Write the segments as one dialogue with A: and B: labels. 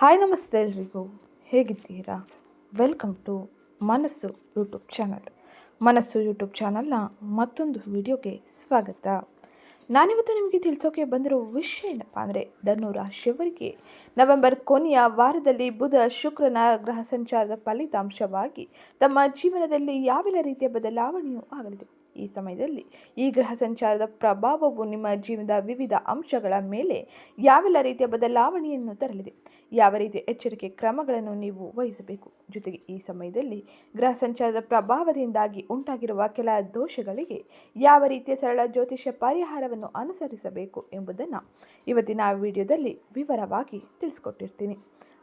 A: Hi ನಮಸ್ತೆ ಎಲ್ರಿಗೂ. ಹೇಗಿದ್ದೀರಾ? Welcome to Manasu YouTube channel Manasu YouTube ಚಾನಲ್ನ ಮತ್ತೊಂದು ವಿಡಿಯೋಗೆ ಸ್ವಾಗತ. ನಾನಿವತ್ತು ನಿಮಗೆ ತಿಳಿಸೋಕೆ ಬಂದಿರೋ ವಿಷಯ ಏನಪ್ಪ ಅಂದರೆ ಧನು ರಾಶಿಯವರಿಗೆ ನವೆಂಬರ್ ಕೊನೆಯ ವಾರದಲ್ಲಿ ಬುಧ ಶುಕ್ರನ ಗ್ರಹ ಸಂಚಾರದ ಫಲಿತಾಂಶವಾಗಿ ತಮ್ಮ ಜೀವನದಲ್ಲಿ ಯಾವೆಲ್ಲ ರೀತಿಯ ಬದಲಾವಣೆಯೂ ಆಗಲಿದೆ. ಈ ಸಮಯದಲ್ಲಿ ಈ ಗ್ರಹ ಸಂಚಾರದ ಪ್ರಭಾವವು ನಿಮ್ಮ ಜೀವನದ ವಿವಿಧ ಅಂಶಗಳ ಮೇಲೆ ಯಾವೆಲ್ಲ ರೀತಿಯ ಬದಲಾವಣೆಯನ್ನು ತರಲಿದೆ? ಯಾವ ರೀತಿಯ ಎಚ್ಚರಿಕೆ ಕ್ರಮಗಳನ್ನು ನೀವು ವಹಿಸಬೇಕು? ಜೊತೆಗೆ ಈ ಸಮಯದಲ್ಲಿ ಗ್ರಹ ಸಂಚಾರದ ಪ್ರಭಾವದಿಂದಾಗಿ ಉಂಟಾಗಿರುವ ಕೆಲ ದೋಷಗಳಿಗೆ ಯಾವ ರೀತಿಯ ಸರಳ ಜ್ಯೋತಿಷ್ಯ ಪರಿಹಾರವನ್ನು ಅನುಸರಿಸಬೇಕು ಎಂಬುದನ್ನು ಇವತ್ತಿನ ವಿಡಿಯೋದಲ್ಲಿ ವಿವರವಾಗಿ ತಿಳಿಸ್ಕೊಟ್ಟಿರ್ತೀನಿ.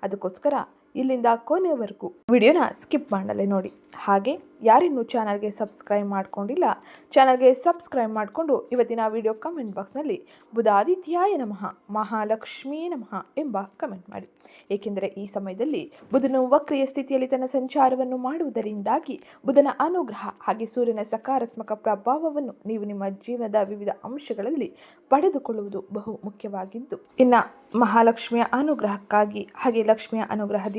A: ಅದಕ್ಕೋಸ್ಕರ ಇಲ್ಲಿಂದ ಕೊನೆಯವರೆಗೂ ವಿಡಿಯೋನ ಸ್ಕಿಪ್ ಮಾಡಲೇ ನೋಡಿ. ಹಾಗೆ ಯಾರಿನ್ನೂ ಚಾನಲ್ಗೆ ಸಬ್ಸ್ಕ್ರೈಬ್ ಮಾಡ್ಕೊಂಡಿಲ್ಲ, ಚಾನಲ್ಗೆ ಸಬ್ಸ್ಕ್ರೈಬ್ ಮಾಡಿಕೊಂಡು ಇವತ್ತಿನ ವಿಡಿಯೋ ಕಮೆಂಟ್ ಬಾಕ್ಸ್ನಲ್ಲಿ ಬುಧಾದಿತ್ಯಾಯ ನಮಃ, ಮಹಾಲಕ್ಷ್ಮೀ ನಮಃ ಎಂಬ ಕಮೆಂಟ್ ಮಾಡಿ. ಏಕೆಂದರೆ ಈ ಸಮಯದಲ್ಲಿ ಬುಧನು ವಕ್ರಿಯ ಸ್ಥಿತಿಯಲ್ಲಿ ತನ್ನ ಸಂಚಾರವನ್ನು ಮಾಡುವುದರಿಂದಾಗಿ ಬುಧನ ಅನುಗ್ರಹ ಹಾಗೆ ಸೂರ್ಯನ ಸಕಾರಾತ್ಮಕ ಪ್ರಭಾವವನ್ನು ನೀವು ನಿಮ್ಮ ಜೀವನದ ವಿವಿಧ ಅಂಶಗಳಲ್ಲಿ ಪಡೆದುಕೊಳ್ಳುವುದು ಬಹು ಮುಖ್ಯವಾಗಿದ್ದು, ಇನ್ನು ಮಹಾಲಕ್ಷ್ಮಿಯ ಅನುಗ್ರಹಕ್ಕಾಗಿ ಹಾಗೆ ಲಕ್ಷ್ಮಿಯ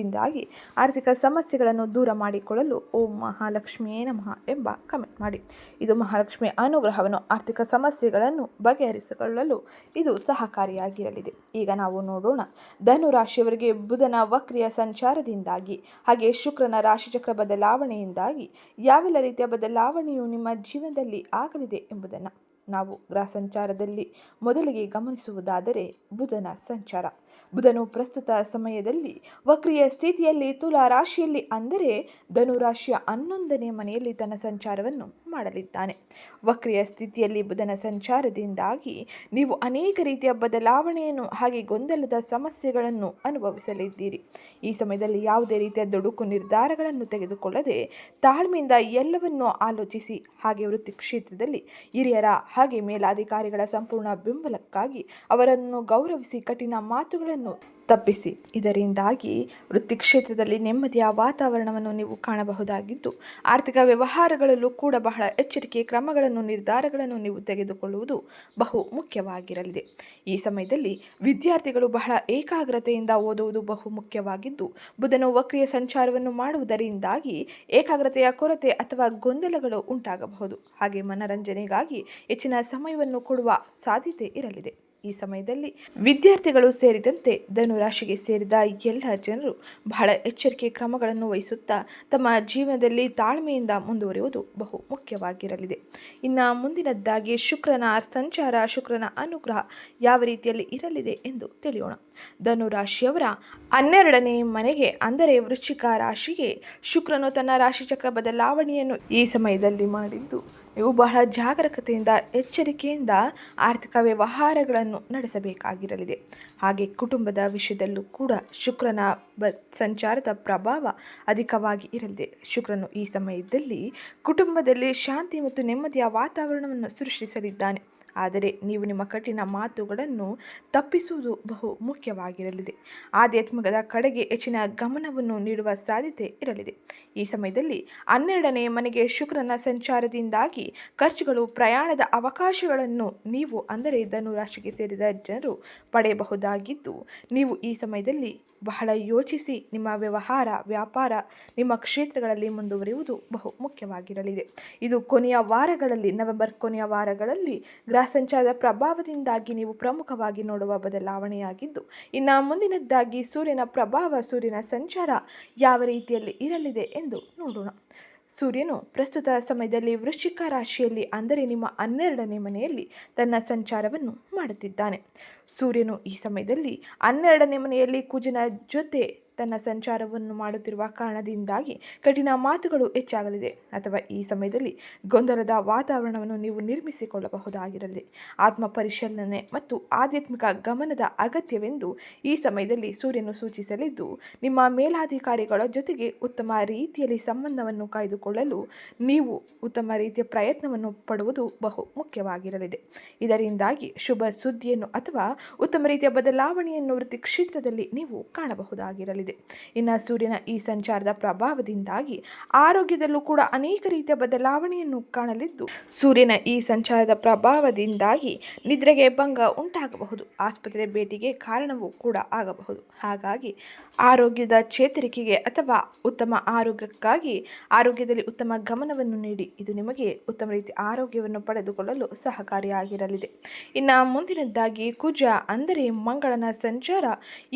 A: ಅನುಗ್ರಹದಿಂದಾಗಿ ಆರ್ಥಿಕ ಸಮಸ್ಯೆಗಳನ್ನು ದೂರ ಮಾಡಿಕೊಳ್ಳಲು ಓಂ ಮಹಾಲಕ್ಷ್ಮಿಯೇ ನಮಃ ಎಂಬ ಕಮೆಂಟ್ ಮಾಡಿ. ಇದು ಮಹಾಲಕ್ಷ್ಮಿ ಅನುಗ್ರಹವನ್ನು ಆರ್ಥಿಕ ಸಮಸ್ಯೆಗಳನ್ನು ಬಗೆಹರಿಸಿಕೊಳ್ಳಲು ಇದು ಸಹಕಾರಿಯಾಗಿರಲಿದೆ. ಈಗ ನಾವು ನೋಡೋಣ. ಧನು ರಾಶಿಯವರಿಗೆ ಬುಧನ ವಕ್ರಿಯ ಸಂಚಾರದಿಂದಾಗಿ, ಹಾಗೆ ಶುಕ್ರನ ರಾಶಿಚಕ್ರ ಬದಲಾವಣೆಯಿಂದಾಗಿ ಯಾವೆಲ್ಲ ರೀತಿಯ ಬದಲಾವಣೆಯು ನಿಮ್ಮ ಜೀವನದಲ್ಲಿ ಆಗಲಿದೆ ಎಂಬುದನ್ನು ನಾವು ಗ್ರಹ ಸಂಚಾರದಲ್ಲಿ ಮೊದಲಿಗೆ ಗಮನಿಸುವುದಾದರೆ ಬುಧನ ಸಂಚಾರ. ಬುಧನು ಪ್ರಸ್ತುತ ಸಮಯದಲ್ಲಿ ವಕ್ರಿಯ ಸ್ಥಿತಿಯಲ್ಲಿ ತುಲಾ ರಾಶಿಯಲ್ಲಿ ಅಂದರೆ ಧನು ರಾಶಿಯ ಹನ್ನೊಂದನೇ ಮನೆಯಲ್ಲಿ ತನ್ನ ಸಂಚಾರವನ್ನು ಮಾಡಲಿದ್ದಾನೆ. ವಕ್ರಿಯ ಸ್ಥಿತಿಯಲ್ಲಿ ಬುಧನ ಸಂಚಾರದಿಂದಾಗಿ ನೀವು ಅನೇಕ ರೀತಿಯ ಬದಲಾವಣೆಯನ್ನು ಹಾಗೆ ಗೊಂದಲದ ಸಮಸ್ಯೆಗಳನ್ನು ಅನುಭವಿಸಲಿದ್ದೀರಿ. ಈ ಸಮಯದಲ್ಲಿ ಯಾವುದೇ ರೀತಿಯ ದುಡುಕು ನಿರ್ಧಾರಗಳನ್ನು ತೆಗೆದುಕೊಳ್ಳದೆ ತಾಳ್ಮೆಯಿಂದ ಎಲ್ಲವನ್ನೂ ಆಲೋಚಿಸಿ ಹಾಗೆ ವೃತ್ತಿ ಕ್ಷೇತ್ರದಲ್ಲಿ ಹಿರಿಯರ ಹಾಗೆ ಮೇಲಾಧಿಕಾರಿಗಳ ಸಂಪೂರ್ಣ ಬೆಂಬಲಕ್ಕಾಗಿ ಅವರನ್ನು ಗೌರವಿಸಿ ಕಠಿಣ ಮಾತುಗಳನ್ನು ತಪ್ಪಿಸಿ. ಇದರಿಂದಾಗಿ ವೃತ್ತಿ ಕ್ಷೇತ್ರದಲ್ಲಿ ನೆಮ್ಮದಿಯ ವಾತಾವರಣವನ್ನು ನೀವು ಕಾಣಬಹುದಾಗಿದ್ದು, ಆರ್ಥಿಕ ವ್ಯವಹಾರಗಳಲ್ಲೂ ಕೂಡ ಬಹಳ ಎಚ್ಚರಿಕೆ, ಕ್ರಮಗಳನ್ನು, ನಿರ್ಧಾರಗಳನ್ನು ನೀವು ತೆಗೆದುಕೊಳ್ಳುವುದು ಬಹು ಮುಖ್ಯವಾಗಿರಲಿದೆ. ಈ ಸಮಯದಲ್ಲಿ ವಿದ್ಯಾರ್ಥಿಗಳು ಬಹಳ ಏಕಾಗ್ರತೆಯಿಂದ ಓದುವುದು ಬಹು ಮುಖ್ಯವಾಗಿದ್ದು, ಬುಧನು ವಕ್ರಿಯ ಸಂಚಾರವನ್ನು ಮಾಡುವುದರಿಂದಾಗಿ ಏಕಾಗ್ರತೆಯ ಕೊರತೆ ಅಥವಾ ಗೊಂದಲಗಳು ಉಂಟಾಗಬಹುದು. ಹಾಗೆ ಮನರಂಜನೆಗಾಗಿ ಹೆಚ್ಚಿನ ಸಮಯವನ್ನು ಕೊಡುವ ಸಾಧ್ಯತೆ ಇರಲಿದೆ. ಈ ಸಮಯದಲ್ಲಿ ವಿದ್ಯಾರ್ಥಿಗಳು ಸೇರಿದಂತೆ ಧನುರಾಶಿಗೆ ಸೇರಿದ ಎಲ್ಲ ಜನರು ಬಹಳ ಎಚ್ಚರಿಕೆ ಕ್ರಮಗಳನ್ನು ವಹಿಸುತ್ತಾ ತಮ್ಮ ಜೀವನದಲ್ಲಿ ತಾಳ್ಮೆಯಿಂದ ಮುಂದುವರಿಯುವುದು ಬಹು ಮುಖ್ಯವಾಗಿರಲಿದೆ. ಇನ್ನು ಮುಂದಿನದ್ದಾಗಿ ಶುಕ್ರನ ಸಂಚಾರ, ಶುಕ್ರನ ಅನುಗ್ರಹ ಯಾವ ರೀತಿಯಲ್ಲಿ ಇರಲಿದೆ ಎಂದು ತಿಳಿಯೋಣ. ಧನುರಾಶಿಯವರ ಹನ್ನೆರಡನೇ ಮನೆಗೆ, ಅಂದರೆ ವೃಶ್ಚಿಕ ರಾಶಿಗೆ ಶುಕ್ರನು ತನ್ನ ರಾಶಿಚಕ್ರ ಬದಲಾವಣೆಯನ್ನು ಈ ಸಮಯದಲ್ಲಿ ಮಾಡಿದ್ದು ನೀವು ಬಹಳ ಜಾಗರೂಕತೆಯಿಂದ, ಎಚ್ಚರಿಕೆಯಿಂದ ಆರ್ಥಿಕ ವ್ಯವಹಾರಗಳನ್ನು ನಡೆಸಬೇಕಾಗಿರಲಿದೆ. ಹಾಗೆ ಕುಟುಂಬದ ವಿಷಯದಲ್ಲೂ ಕೂಡ ಶುಕ್ರನ ಬ, ಸಂಚಾರದ ಪ್ರಭಾವ ಅಧಿಕವಾಗಿ ಇರಲಿದೆ. ಶುಕ್ರನು ಈ ಸಮಯದಲ್ಲಿ ಕುಟುಂಬದಲ್ಲಿ ಶಾಂತಿ ಮತ್ತು ನೆಮ್ಮದಿಯ ವಾತಾವರಣವನ್ನು ಸೃಷ್ಟಿಸಲಿದ್ದಾನೆ. ಆದರೆ ನೀವು ನಿಮ್ಮ ಕಠಿಣ ಮಾತುಗಳನ್ನು ತಪ್ಪಿಸುವುದು ಬಹು ಮುಖ್ಯವಾಗಿರಲಿದೆ. ಆಧ್ಯಾತ್ಮಿಕದ ಕಡೆಗೆ ಹೆಚ್ಚಿನ ಗಮನವನ್ನು ನೀಡುವ ಸಾಧ್ಯತೆ ಇರಲಿದೆ. ಈ ಸಮಯದಲ್ಲಿ ಹನ್ನೆರಡನೇ ಮನೆಗೆ ಶುಕ್ರನ ಸಂಚಾರದಿಂದಾಗಿ ಖರ್ಚುಗಳು, ಪ್ರಯಾಣದ ಅವಕಾಶಗಳನ್ನು ನೀವು ಅಂದರೆ ಧನು ರಾಶಿಗೆ ಸೇರಿದ ಜನರು ಪಡೆಯಬಹುದಾಗಿದ್ದು, ನೀವು ಈ ಸಮಯದಲ್ಲಿ ಬಹಳ ಯೋಚಿಸಿ ನಿಮ್ಮ ವ್ಯವಹಾರ, ವ್ಯಾಪಾರ, ನಿಮ್ಮ ಕ್ಷೇತ್ರಗಳಲ್ಲಿ ಮುಂದುವರಿಯುವುದು ಬಹು ಮುಖ್ಯವಾಗಿರಲಿದೆ. ಇದು ಕೊನೆಯ ವಾರಗಳಲ್ಲಿ, ನವೆಂಬರ್ ಕೊನೆಯ ವಾರಗಳಲ್ಲಿ ಗ್ರಹ ಸಂಚಾರದ ಪ್ರಭಾವದಿಂದಾಗಿ ನೀವು ಪ್ರಮುಖವಾಗಿ ನೋಡುವ ಬದಲಾವಣೆಯಾಗಿದ್ದು, ಇನ್ನು ಮುಂದಿನದ್ದಾಗಿ ಸೂರ್ಯನ ಪ್ರಭಾವ, ಸೂರ್ಯನ ಸಂಚಾರ ಯಾವ ರೀತಿಯಲ್ಲಿ ಇರಲಿದೆ ಎಂದು ನೋಡೋಣ. ಸೂರ್ಯನು ಪ್ರಸ್ತುತ ಸಮಯದಲ್ಲಿ ವೃಶ್ಚಿಕ ರಾಶಿಯಲ್ಲಿ, ಅಂದರೆ ನಿಮ್ಮ ಹನ್ನೆರಡನೇ ಮನೆಯಲ್ಲಿ ತನ್ನ ಸಂಚಾರವನ್ನು ಮಾಡುತ್ತಿದ್ದಾನೆ. ಸೂರ್ಯನು ಈ ಸಮಯದಲ್ಲಿ ಹನ್ನೆರಡನೇ ಮನೆಯಲ್ಲಿ ಕುಜನ ಜೊತೆ ತನ್ನ ಸಂಚಾರವನ್ನು ಮಾಡುತ್ತಿರುವ ಕಾರಣದಿಂದಾಗಿ ಕಠಿಣ ಮಾತುಗಳು ಹೆಚ್ಚಾಗಲಿದೆ. ಅಥವಾ ಈ ಸಮಯದಲ್ಲಿ ಗೊಂದಲದ ವಾತಾವರಣವನ್ನು ನೀವು ನಿರ್ಮಿಸಿಕೊಳ್ಳಬಹುದಾಗಿರಲಿ. ಆತ್ಮ ಪರಿಶೀಲನೆ ಮತ್ತು ಆಧ್ಯಾತ್ಮಿಕ ಗಮನದ ಅಗತ್ಯವೆಂದು ಈ ಸಮಯದಲ್ಲಿ ಸೂರ್ಯನು ಸೂಚಿಸಲಿದ್ದು, ನಿಮ್ಮ ಮೇಲಾಧಿಕಾರಿಗಳ ಜೊತೆಗೆ ಉತ್ತಮ ರೀತಿಯಲ್ಲಿ ಸಂಬಂಧವನ್ನು ಕಾಯ್ದುಕೊಳ್ಳಲು ನೀವು ಉತ್ತಮ ರೀತಿಯ ಪ್ರಯತ್ನವನ್ನು ಪಡುವುದು ಬಹು ಮುಖ್ಯವಾಗಿರಲಿದೆ. ಇದರಿಂದಾಗಿ ಶುಭ ಸುದ್ದಿಯನ್ನು ಅಥವಾ ಉತ್ತಮ ರೀತಿಯ ಬದಲಾವಣೆಯನ್ನು ವೃತ್ತಿ ಕ್ಷೇತ್ರದಲ್ಲಿ ನೀವು ಕಾಣಬಹುದಾಗಿರಲಿದೆ ಪ್ರಭಾವದಲ್ಲಿದೆ ಇನ್ನು ಸೂರ್ಯನ ಈ ಸಂಚಾರದ ಪ್ರಭಾವದಿಂದಾಗಿ ಆರೋಗ್ಯದಲ್ಲೂ ಕೂಡ ಅನೇಕ ರೀತಿಯ ಬದಲಾವಣೆಯನ್ನು ಕಾಣಲಿದ್ದು, ಸೂರ್ಯನ ಈ ಸಂಚಾರದ ಪ್ರಭಾವದಿಂದಾಗಿ ನಿದ್ರೆಗೆ ಭಂಗ ಉಂಟಾಗಬಹುದು, ಆಸ್ಪತ್ರೆ ಭೇಟಿಗೆ ಕಾರಣವೂ ಕೂಡ ಆಗಬಹುದು. ಹಾಗಾಗಿ ಆರೋಗ್ಯದ ಚೇತರಿಕೆಗೆ ಅಥವಾ ಉತ್ತಮ ಆರೋಗ್ಯಕ್ಕಾಗಿ ಆರೋಗ್ಯದಲ್ಲಿ ಉತ್ತಮ ಗಮನವನ್ನು ನೀಡಿ, ಇದು ನಿಮಗೆ ಉತ್ತಮ ರೀತಿ ಆರೋಗ್ಯವನ್ನು ಪಡೆದುಕೊಳ್ಳಲು ಸಹಕಾರಿಯಾಗಿರಲಿದೆ. ಇನ್ನು ಮುಂದಿನದ್ದಾಗಿ ಕುಜ ಅಂದರೆ ಮಂಗಳನ ಸಂಚಾರ.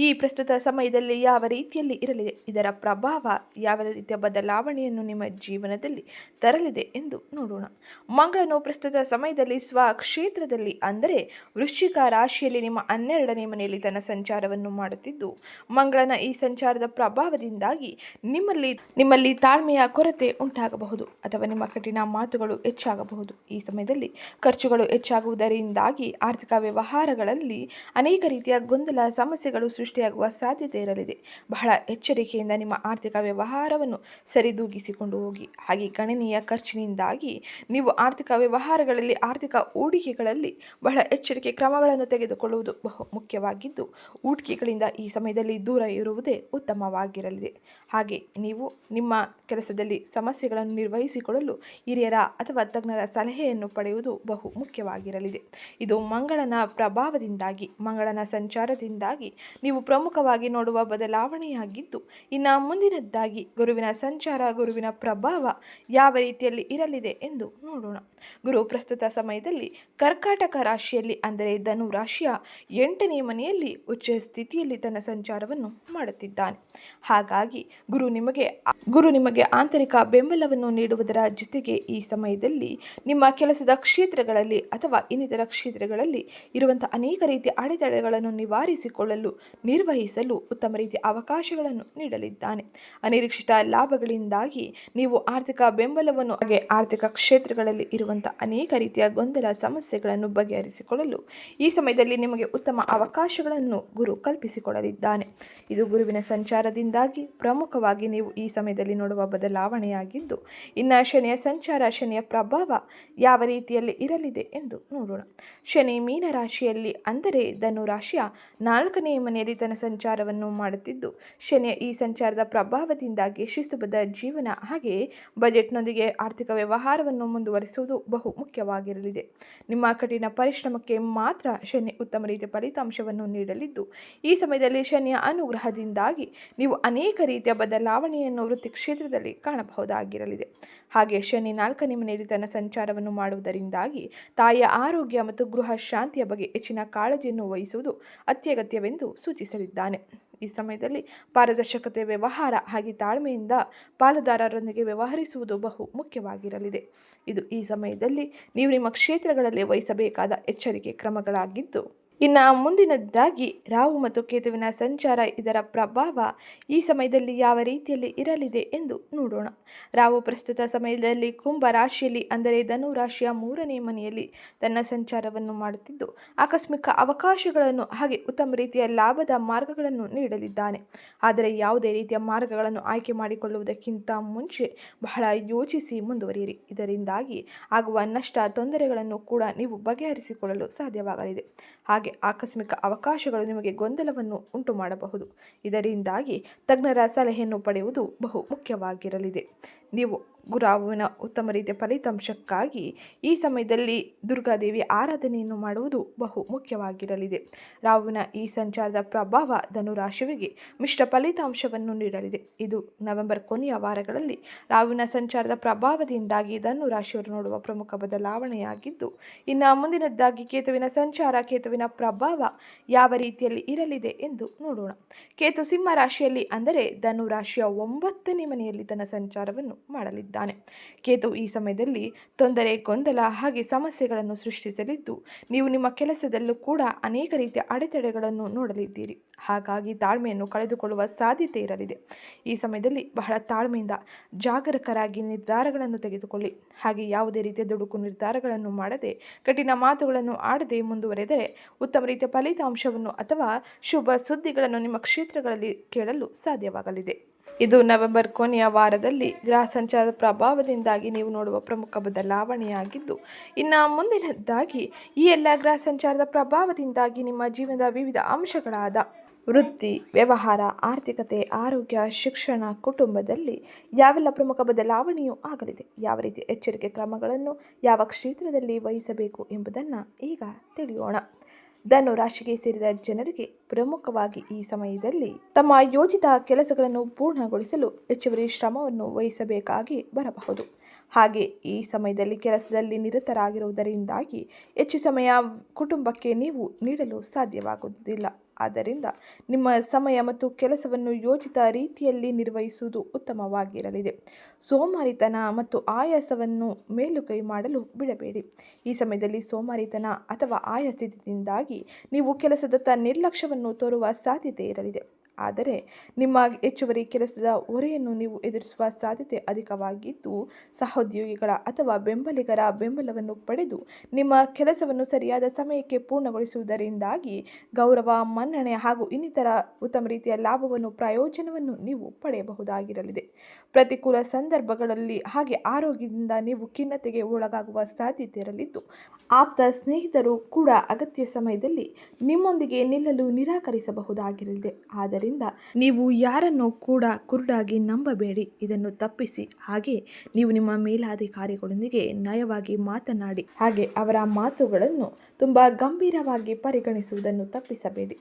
A: ಈ ಪ್ರಸ್ತುತ ಸಮಯದಲ್ಲಿ ಯಾವ ರೀತಿಯಲ್ಲಿ ಇರಲಿದೆ. ಇದರ ಪ್ರಭಾವ ಯಾವ ರೀತಿಯ ಬದಲಾವಣೆಯನ್ನು ನಿಮ್ಮ ಜೀವನದಲ್ಲಿ ತರಲಿದೆ ಎಂದು ನೋಡೋಣ. ಮಂಗಳನು ಪ್ರಸ್ತುತ ಸಮಯದಲ್ಲಿ ಸ್ವಕ್ಷೇತ್ರದಲ್ಲಿ, ಅಂದರೆ ವೃಶ್ಚಿಕ ರಾಶಿಯಲ್ಲಿ ನಿಮ್ಮ ಹನ್ನೆರಡನೇ ಮನೆಯಲ್ಲಿ ತನ್ನ ಸಂಚಾರವನ್ನು ಮಾಡುತ್ತಿದ್ದು, ಮಂಗಳನ ಈ ಸಂಚಾರದ ಪ್ರಭಾವದಿಂದಾಗಿ ನಿಮ್ಮಲ್ಲಿ ನಿಮ್ಮಲ್ಲಿ ತಾಳ್ಮೆಯ ಕೊರತೆ ಉಂಟಾಗಬಹುದು ಅಥವಾ ನಿಮ್ಮ ಕಠಿಣ ಮಾತುಗಳು ಹೆಚ್ಚಾಗಬಹುದು. ಈ ಸಮಯದಲ್ಲಿ ಖರ್ಚುಗಳು ಹೆಚ್ಚಾಗುವುದರಿಂದಾಗಿ ಆರ್ಥಿಕ ವ್ಯವಹಾರಗಳಲ್ಲಿ ಅನೇಕ ರೀತಿಯ ಗೊಂದಲ, ಸಮಸ್ಯೆಗಳು ಸೃಷ್ಟಿಯಾಗುವ ಸಾಧ್ಯತೆ ಇರಲಿದೆ. ಬಹಳ ಎಚ್ಚರಿಕೆಯಿಂದ ನಿಮ್ಮ ಆರ್ಥಿಕ ವ್ಯವಹಾರವನ್ನು ಸರಿದೂಗಿಸಿಕೊಂಡು ಹೋಗಿ. ಹಾಗೆ ಗಣನೀಯ ಖರ್ಚಿನಿಂದಾಗಿ ನೀವು ಆರ್ಥಿಕ ವ್ಯವಹಾರಗಳಲ್ಲಿ, ಆರ್ಥಿಕ ಹೂಡಿಕೆಗಳಲ್ಲಿ ಬಹಳ ಎಚ್ಚರಿಕೆ ಕ್ರಮಗಳನ್ನು ತೆಗೆದುಕೊಳ್ಳುವುದು ಬಹು ಮುಖ್ಯವಾಗಿದ್ದು, ಹೂಡಿಕೆಗಳಿಂದ ಈ ಸಮಯದಲ್ಲಿ ದೂರ ಇರುವುದೇ ಉತ್ತಮವಾಗಿರಲಿದೆ. ಹಾಗೆ ನೀವು ನಿಮ್ಮ ಕೆಲಸದಲ್ಲಿ ಸಮಸ್ಯೆಗಳನ್ನು ನಿರ್ವಹಿಸಿಕೊಳ್ಳಲು ಹಿರಿಯರ ಅಥವಾ ತಜ್ಞರ ಸಲಹೆಯನ್ನು ಪಡೆಯುವುದು ಬಹು ಮುಖ್ಯವಾಗಿರಲಿದೆ. ಇದು ಮಂಗಳನ ಪ್ರಭಾವದಿಂದಾಗಿ, ಮಂಗಳನ ಸಂಚಾರದಿಂದಾಗಿ ನೀವು ಪ್ರಮುಖವಾಗಿ ನೋಡುವ ಬದಲಾವಣೆಯಾಗಿದ್ದು ಇನ್ನು ಮುಂದಿನದ್ದಾಗಿ ಗುರುವಿನ ಸಂಚಾರ, ಗುರುವಿನ ಪ್ರಭಾವ ಯಾವ ರೀತಿಯಲ್ಲಿ ಇರಲಿದೆ ಎಂದು ನೋಡೋಣ. ಗುರು, ಪ್ರಸ್ತುತ ಸಮಯದಲ್ಲಿ ಕರ್ಕಾಟಕ ರಾಶಿಯಲ್ಲಿ, ಅಂದರೆ ಧನು ರಾಶಿಯ ಎಂಟನೇ ಮನೆಯಲ್ಲಿ ಉಚ್ಚ ಸ್ಥಿತಿಯಲ್ಲಿ ತನ್ನ ಸಂಚಾರವನ್ನು ಮಾಡುತ್ತಿದ್ದಾನೆ. ಹಾಗಾಗಿ ಗುರು ನಿಮಗೆ ಗುರು ನಿಮಗೆ ಆಂತರಿಕ ಬೆಂಬಲವನ್ನು ನೀಡುವುದರ ಜೊತೆಗೆ ಈ ಸಮಯದಲ್ಲಿ ನಿಮ್ಮ ಕೆಲಸದ ಕ್ಷೇತ್ರಗಳಲ್ಲಿ ಅಥವಾ ಇನ್ನಿತರ ಕ್ಷೇತ್ರಗಳಲ್ಲಿ ಇರುವಂತಹ ಅನೇಕ ರೀತಿಯ ಅಡೆತಡೆಗಳನ್ನು ನಿವಾರಿಸಿಕೊಳ್ಳಲು, ನಿರ್ವಹಿಸಲು ಉತ್ತಮ ರೀತಿಯ ಅವಕಾಶಗಳನ್ನು ನೀಡಲಿದ್ದಾನೆ. ಅನಿರೀಕ್ಷಿತ ಲಾಭಗಳಿಂದಾಗಿ ನೀವು ಆರ್ಥಿಕ ಬೆಂಬಲವನ್ನು ಹಾಗೆ ಆರ್ಥಿಕ ಕ್ಷೇತ್ರಗಳಲ್ಲಿ ಇರುವಂಥ ಅನೇಕ ರೀತಿಯ ಗೊಂದಲ, ಸಮಸ್ಯೆಗಳನ್ನು ಬಗೆಹರಿಸಿಕೊಳ್ಳಲು ಈ ಸಮಯದಲ್ಲಿ ನಿಮಗೆ ಉತ್ತಮ ಅವಕಾಶಗಳನ್ನು ಗುರು ಕಲ್ಪಿಸಿಕೊಡಲಿದ್ದಾನೆ. ಇದು ಗುರುವಿನ ಸಂಚಾರದಿಂದಾಗಿ ಪ್ರಮುಖವಾಗಿ ನೀವು ಈ ಸಮಯದಲ್ಲಿ ನೋಡುವ ಬದಲಾವಣೆಯಾಗಿದ್ದು, ಇನ್ನು ಶನಿಯ ಸಂಚಾರ, ಶನಿಯ ಪ್ರಭಾವ ಯಾವ ರೀತಿಯಲ್ಲಿ ಇರಲಿದೆ ಎಂದು ನೋಡೋಣ. ಶನಿ ಮೀನ ರಾಶಿಯಲ್ಲಿ ಅಂದರೆ ಧನು ರಾಶಿಯ ನಾಲ್ಕನೇ ಮನೆಯಲ್ಲಿ ತನ್ನ ಸಂಚಾರವನ್ನು ಮಾಡುತ್ತಿದ್ದು ಶನಿಯ ಈ ಸಂಚಾರದ ಪ್ರಭಾವದಿಂದಾಗಿ ಶಿಸ್ತುಬದ್ಧ ಜೀವನ ಹಾಗೆಯೇ ಬಜೆಟ್ನೊಂದಿಗೆ ಆರ್ಥಿಕ ವ್ಯವಹಾರವನ್ನು ಮುಂದುವರಿಸುವುದು ಬಹು ಮುಖ್ಯವಾಗಿರಲಿದೆ. ನಿಮ್ಮ ಕಠಿಣ ಪರಿಶ್ರಮಕ್ಕೆ ಮಾತ್ರ ಶನಿ ಉತ್ತಮ ರೀತಿಯ ಫಲಿತಾಂಶವನ್ನು ನೀಡಲಿದ್ದು, ಈ ಸಮಯದಲ್ಲಿ ಶನಿಯ ಅನುಗ್ರಹದಿಂದಾಗಿ ನೀವು ಅನೇಕ ರೀತಿಯ ಬದಲಾವಣೆಯನ್ನು ವೃತ್ತಿ ಕ್ಷೇತ್ರದಲ್ಲಿ ಕಾಣಬಹುದಾಗಿರಲಿದೆ. ಹಾಗೆ ಶನಿ ನಾಲ್ಕನೇ ಮನೆಯಲ್ಲಿ ತನ್ನ ಸಂಚಾರವನ್ನು ಮಾಡುವುದರಿಂದಾಗಿ ತಾಯಿಯ ಆರೋಗ್ಯ ಮತ್ತು ಗೃಹ ಶಾಂತಿಯ ಬಗ್ಗೆ ಹೆಚ್ಚಿನ ಕಾಳಜಿಯನ್ನು ವಹಿಸುವುದು ಅತ್ಯಗತ್ಯವೆಂದು ಸೂಚಿಸಲಿದ್ದಾನೆ. ಈ ಸಮಯದಲ್ಲಿ ಪಾರದರ್ಶಕತೆ, ವ್ಯವಹಾರ ಹಾಗೆ ತಾಳ್ಮೆಯಿಂದ ಪಾಲುದಾರರೊಂದಿಗೆ ವ್ಯವಹರಿಸುವುದು ಬಹು ಮುಖ್ಯವಾಗಿರಲಿದೆ. ಇದು ಈ ಸಮಯದಲ್ಲಿ ನೀವು ನಿಮ್ಮ ಕ್ಷೇತ್ರಗಳಲ್ಲಿ ವಹಿಸಬೇಕಾದ ಎಚ್ಚರಿಕೆ ಕ್ರಮಗಳಾಗಿದ್ದು ಇನ್ನು ಮುಂದಿನದ್ದಾಗಿ ರಾಹು ಮತ್ತು ಕೇತುವಿನ ಸಂಚಾರ ಇದರ ಪ್ರಭಾವ ಈ ಸಮಯದಲ್ಲಿ ಯಾವ ರೀತಿಯಲ್ಲಿ ಇರಲಿದೆ ಎಂದು ನೋಡೋಣ. ರಾಹು ಪ್ರಸ್ತುತ ಸಮಯದಲ್ಲಿ ಕುಂಭ ರಾಶಿಯಲ್ಲಿ, ಅಂದರೆ ಧನು ರಾಶಿಯ ಮೂರನೇ ಮನೆಯಲ್ಲಿ ತನ್ನ ಸಂಚಾರವನ್ನು ಮಾಡುತ್ತಿದ್ದು, ಆಕಸ್ಮಿಕ ಅವಕಾಶಗಳನ್ನು ಹಾಗೆ ಉತ್ತಮ ರೀತಿಯ ಲಾಭದ ಮಾರ್ಗಗಳನ್ನು ನೀಡಲಿದ್ದಾನೆ. ಆದರೆ ಯಾವುದೇ ರೀತಿಯ ಮಾರ್ಗಗಳನ್ನು ಆಯ್ಕೆ ಮಾಡಿಕೊಳ್ಳುವುದಕ್ಕಿಂತ ಮುಂಚೆ ಬಹಳ ಯೋಚಿಸಿ ಮುಂದುವರಿಯಿರಿ. ಇದರಿಂದಾಗಿ ಆಗುವ ನಷ್ಟ, ತೊಂದರೆಗಳನ್ನು ಕೂಡ ನೀವು ಬಗೆಹರಿಸಿಕೊಳ್ಳಲು ಸಾಧ್ಯವಾಗಲಿದೆ. ಹಾಗೆ ಆಕಸ್ಮಿಕ ಅವಕಾಶಗಳು ನಿಮಗೆ ಗೊಂದಲವನ್ನು ಉಂಟು ಮಾಡಬಹುದು ಇದರಿಂದಾಗಿ ತಜ್ಞರ ಸಲಹೆಯನ್ನು ಪಡೆಯುವುದು ಬಹು ಮುಖ್ಯವಾಗಿರಲಿದೆ. ನೀವು ಗುರಾವಿನ ಉತ್ತಮ ರೀತಿಯ ಫಲಿತಾಂಶಕ್ಕಾಗಿ ಈ ಸಮಯದಲ್ಲಿ ದುರ್ಗಾದೇವಿ ಆರಾಧನೆಯನ್ನು ಮಾಡುವುದು ಬಹು ಮುಖ್ಯವಾಗಿರಲಿದೆ. ರಾಹುವಿನ ಈ ಸಂಚಾರದ ಪ್ರಭಾವ ಧನುರಾಶಿವಿಗೆ ಮಿಶ್ರ ಫಲಿತಾಂಶವನ್ನು ನೀಡಲಿದೆ. ಇದು ನವೆಂಬರ್ ಕೊನೆಯ ವಾರಗಳಲ್ಲಿ ರಾವಿನ ಸಂಚಾರದ ಪ್ರಭಾವದಿಂದಾಗಿ ಧನು ರಾಶಿಯವರು ನೋಡುವ ಪ್ರಮುಖ ಬದಲಾವಣೆಯಾಗಿದ್ದು, ಇನ್ನು ಮುಂದಿನದ್ದಾಗಿ ಕೇತುವಿನ ಸಂಚಾರ, ಕೇತುವಿನ ಪ್ರಭಾವ ಯಾವ ರೀತಿಯಲ್ಲಿ ಇರಲಿದೆ ಎಂದು ನೋಡೋಣ. ಕೇತು ಸಿಂಹ ರಾಶಿಯಲ್ಲಿ ಅಂದರೆ ಧನು ರಾಶಿಯ ಒಂಬತ್ತನೇ ಮನೆಯಲ್ಲಿ ತನ್ನ ಸಂಚಾರವನ್ನು ಮಾಡಲಿದ್ದಾನೆ. ಕೇತು ಈ ಸಮಯದಲ್ಲಿ ತೊಂದರೆ, ಗೊಂದಲ ಹಾಗೆ ಸಮಸ್ಯೆಗಳನ್ನು ಸೃಷ್ಟಿಸಲಿದ್ದು, ನೀವು ನಿಮ್ಮ ಕೆಲಸದಲ್ಲೂ ಕೂಡ ಅನೇಕ ರೀತಿಯ ಅಡೆತಡೆಗಳನ್ನು ನೋಡಲಿದ್ದೀರಿ. ಹಾಗಾಗಿ ತಾಳ್ಮೆಯನ್ನು ಕಳೆದುಕೊಳ್ಳುವ ಸಾಧ್ಯತೆ ಇರಲಿದೆ. ಈ ಸಮಯದಲ್ಲಿ ಬಹಳ ತಾಳ್ಮೆಯಿಂದ ಜಾಗರೂಕರಾಗಿ ನಿರ್ಧಾರಗಳನ್ನು ತೆಗೆದುಕೊಳ್ಳಿ. ಹಾಗೆ ಯಾವುದೇ ರೀತಿಯ ದುಡುಕು ನಿರ್ಧಾರಗಳನ್ನು ಮಾಡದೆ, ಕಠಿಣ ಮಾತುಗಳನ್ನು ಆಡದೆ ಮುಂದುವರೆದರೆ ಉತ್ತಮ ರೀತಿಯ ಫಲಿತಾಂಶವನ್ನು ಅಥವಾ ಶುಭ ಸುದ್ದಿಗಳನ್ನು ನಿಮ್ಮ ಕ್ಷೇತ್ರಗಳಲ್ಲಿ ಕೇಳಲು ಸಾಧ್ಯವಾಗಲಿದೆ. ಇದು ನವೆಂಬರ್ ಕೊನೆಯ ವಾರದಲ್ಲಿ ಗ್ರಹ ಸಂಚಾರದ ಪ್ರಭಾವದಿಂದಾಗಿ ನೀವು ನೋಡುವ ಪ್ರಮುಖ ಬದಲಾವಣೆಯಾಗಿದ್ದು, ಇನ್ನು ಮುಂದಿನದ್ದಾಗಿ ಈ ಎಲ್ಲ ಗ್ರಹ ಸಂಚಾರದ ಪ್ರಭಾವದಿಂದಾಗಿ ನಿಮ್ಮ ಜೀವನದ ವಿವಿಧ ಅಂಶಗಳಾದ ವೃತ್ತಿ, ವ್ಯವಹಾರ, ಆರ್ಥಿಕತೆ, ಆರೋಗ್ಯ, ಶಿಕ್ಷಣ, ಕುಟುಂಬದಲ್ಲಿ ಯಾವೆಲ್ಲ ಪ್ರಮುಖ ಬದಲಾವಣೆಯೂ ಆಗಲಿದೆ. ಯಾವ ರೀತಿ ಎಚ್ಚರಿಕೆ ಕ್ರಮಗಳನ್ನು ಯಾವ ಕ್ಷೇತ್ರದಲ್ಲಿ ವಹಿಸಬೇಕು ಎಂಬುದನ್ನು ಈಗ ತಿಳಿಯೋಣ. ಧನು ರಾಶಿಗೆ ಸೇರಿದ ಜನರಿಗೆ ಪ್ರಮುಖವಾಗಿ ಈ ಸಮಯದಲ್ಲಿ ತಮ್ಮ ಯೋಜಿತ ಕೆಲಸಗಳನ್ನು ಪೂರ್ಣಗೊಳಿಸಲು ಹೆಚ್ಚುವರಿ ಶ್ರಮವನ್ನು ವಹಿಸಬೇಕಾಗಿ ಬರಬಹುದು. ಹಾಗೆ ಈ ಸಮಯದಲ್ಲಿ ಕೆಲಸದಲ್ಲಿ ನಿರತರಾಗಿರುವುದರಿಂದಾಗಿ ಹೆಚ್ಚು ಸಮಯ ಕುಟುಂಬಕ್ಕೆ ನೀವು ನೀಡಲು ಸಾಧ್ಯವಾಗುವುದಿಲ್ಲ. ಆದ್ದರಿಂದ ನಿಮ್ಮ ಸಮಯ ಮತ್ತು ಕೆಲಸವನ್ನು ಯೋಜಿತ ರೀತಿಯಲ್ಲಿ ನಿರ್ವಹಿಸುವುದು ಉತ್ತಮವಾಗಿರಲಿದೆ. ಸೋಮಾರಿತನ ಮತ್ತು ಆಯಾಸವನ್ನು ಮೇಲುಗೈ ಮಾಡಲು ಬಿಡಬೇಡಿ. ಈ ಸಮಯದಲ್ಲಿ ಸೋಮಾರಿತನ ಅಥವಾ ಆಯಾಸದಿಂದಾಗಿ ನೀವು ಕೆಲಸದತ್ತ ನಿರ್ಲಕ್ಷ್ಯವನ್ನು ತೋರುವ ಸಾಧ್ಯತೆ ಇರಲಿದೆ. ಆದರೆ ನಿಮ್ಮ ಹೆಚ್ಚುವರಿ ಕೆಲಸದ ಹೊರೆಯನ್ನು ನೀವು ಎದುರಿಸುವ ಸಾಧ್ಯತೆ ಅಧಿಕವಾಗಿದ್ದು, ಸಹೋದ್ಯೋಗಿಗಳ ಅಥವಾ ಬೆಂಬಲಿಗರ ಬೆಂಬಲವನ್ನು ಪಡೆದು ನಿಮ್ಮ ಕೆಲಸವನ್ನು ಸರಿಯಾದ ಸಮಯಕ್ಕೆ ಪೂರ್ಣಗೊಳಿಸುವುದರಿಂದಾಗಿ ಗೌರವ, ಮನ್ನಣೆ ಹಾಗೂ ಇನ್ನಿತರ ಉತ್ತಮ ರೀತಿಯ ಲಾಭವನ್ನು, ಪ್ರಯೋಜನವನ್ನು ನೀವು ಪಡೆಯಬಹುದಾಗಿರಲಿದೆ. ಪ್ರತಿಕೂಲ ಸಂದರ್ಭಗಳಲ್ಲಿ ಹಾಗೆ ಆರೋಗ್ಯದಿಂದ ನೀವು ಖಿನ್ನತೆಗೆ ಒಳಗಾಗುವ ಸಾಧ್ಯತೆ ಇರಲಿದ್ದು, ಆಪ್ತ ಸ್ನೇಹಿತರು ಕೂಡ ಅಗತ್ಯ ಸಮಯದಲ್ಲಿ ನಿಮ್ಮೊಂದಿಗೆ ನಿಲ್ಲಲು ನಿರಾಕರಿಸಬಹುದಾಗಿರಲಿದೆ. ಆದ್ದರಿಂದ ನೀವು ಯಾರನ್ನು ಕೂಡ ಕುರುಡಾಗಿ ನಂಬಬೇಡಿ. ಇದನ್ನು ತಪ್ಪಿಸಿ. ಹಾಗೆ ನೀವು ನಿಮ್ಮ ಮೇಲಾಧಿಕಾರಿಗಳೊಂದಿಗೆ ನಯವಾಗಿ ಮಾತನಾಡಿ. ಹಾಗೆ ಅವರ ಮಾತುಗಳನ್ನು ತುಂಬ ಗಂಭೀರವಾಗಿ ಪರಿಗಣಿಸುವುದನ್ನು ತಪ್ಪಿಸಬೇಡಿ.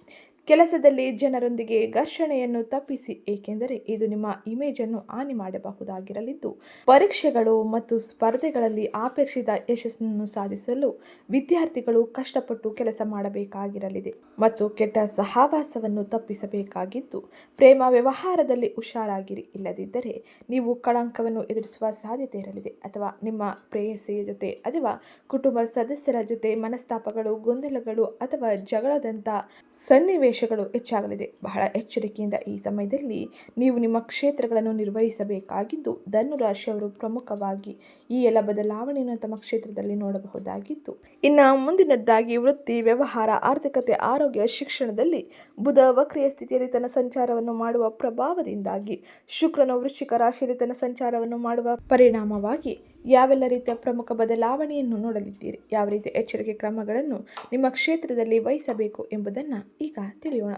A: ಕೆಲಸದಲ್ಲಿ ಜನರೊಂದಿಗೆ ಘರ್ಷಣೆಯನ್ನು ತಪ್ಪಿಸಿ, ಏಕೆಂದರೆ ಇದು ನಿಮ್ಮ ಇಮೇಜನ್ನು ಹಾನಿ ಮಾಡಬಹುದಾಗಿರಲಿದ್ದು. ಪರೀಕ್ಷೆಗಳು ಮತ್ತು ಸ್ಪರ್ಧೆಗಳಲ್ಲಿ ಅಪೇಕ್ಷಿತ ಯಶಸ್ಸನ್ನು ಸಾಧಿಸಲು ವಿದ್ಯಾರ್ಥಿಗಳು ಕಷ್ಟಪಟ್ಟು ಕೆಲಸ ಮಾಡಬೇಕಾಗಿರಲಿದೆ ಮತ್ತು ಕೆಟ್ಟ ಸಹವಾಸವನ್ನು ತಪ್ಪಿಸಬೇಕಾಗಿದ್ದು. ಪ್ರೇಮ ವ್ಯವಹಾರದಲ್ಲಿ ಹುಷಾರಾಗಿರಿ, ಇಲ್ಲದಿದ್ದರೆ ನೀವು ಕಳಂಕವನ್ನು ಎದುರಿಸುವ ಸಾಧ್ಯತೆ ಇರಲಿದೆ. ಅಥವಾ ನಿಮ್ಮ ಪ್ರೇಯಸೆಯ ಜೊತೆ ಅಥವಾ ಕುಟುಂಬ ಸದಸ್ಯರ ಜೊತೆ ಮನಸ್ತಾಪಗಳು, ಗೊಂದಲಗಳು ಅಥವಾ ಜಗಳದಂಥ ಸನ್ನಿವೇಶಗಳು ಹೆಚ್ಚಾಗಲಿದೆ. ಬಹಳ ಎಚ್ಚರಿಕೆಯಿಂದ ಈ ಸಮಯದಲ್ಲಿ ನೀವು ನಿಮ್ಮ ಕ್ಷೇತ್ರಗಳನ್ನು ನಿರ್ವಹಿಸಬೇಕಾಗಿದ್ದು ಧನು ರಾಶಿಯವರು ಪ್ರಮುಖವಾಗಿ ಈ ಎಲ್ಲ ಬದಲಾವಣೆಯನ್ನು ತಮ್ಮ ಕ್ಷೇತ್ರದಲ್ಲಿ ನೋಡಬಹುದಾಗಿತ್ತು. ಇನ್ನು ಮುಂದಿನದ್ದಾಗಿ ವೃತ್ತಿ, ವ್ಯವಹಾರ, ಆರ್ಥಿಕತೆ, ಆರೋಗ್ಯ, ಶಿಕ್ಷಣದಲ್ಲಿ ಬುಧ ವಕ್ರಿಯ ಸ್ಥಿತಿಯಲ್ಲಿ ತನ್ನ ಸಂಚಾರವನ್ನು ಮಾಡುವ ಪ್ರಭಾವದಿಂದಾಗಿ ಶುಕ್ರನ ವೃಶ್ಚಿಕ ರಾಶಿಯಲ್ಲಿ ತನ್ನ ಸಂಚಾರವನ್ನು ಮಾಡುವ ಪರಿಣಾಮವಾಗಿ ಯಾವೆಲ್ಲ ರೀತಿಯ ಪ್ರಮುಖ ಬದಲಾವಣೆಯನ್ನು ನೋಡಲಿದ್ದೀರಿ, ಯಾವ ರೀತಿಯ ಎಚ್ಚರಿಕೆ ಕ್ರಮಗಳನ್ನು ನಿಮ್ಮ ಕ್ಷೇತ್ರದಲ್ಲಿ ವಹಿಸಬೇಕು ಎಂಬುದನ್ನು ಈಗ ತಿಳಿಯೋಣ.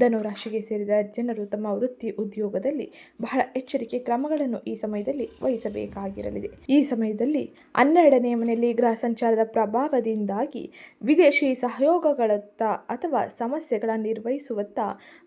A: ಧನುರಾಶಿಗೆ ಸೇರಿದ ಜನರು ತಮ್ಮ ವೃತ್ತಿ ಉದ್ಯೋಗದಲ್ಲಿ ಬಹಳ ಎಚ್ಚರಿಕೆ ಕ್ರಮಗಳನ್ನು ಈ ಸಮಯದಲ್ಲಿ ವಹಿಸಬೇಕಾಗಿರಲಿದೆ. ಈ ಸಮಯದಲ್ಲಿ ಹನ್ನೆರಡನೇ ಮನೆಯಲ್ಲಿ ಗ್ರಹ ಸಂಚಾರದ ಪ್ರಭಾವದಿಂದಾಗಿ ವಿದೇಶಿ ಸಹಯೋಗಗಳತ್ತ ಅಥವಾ ಸಮಸ್ಯೆಗಳ ನಿರ್ವಹಿಸುವತ್ತ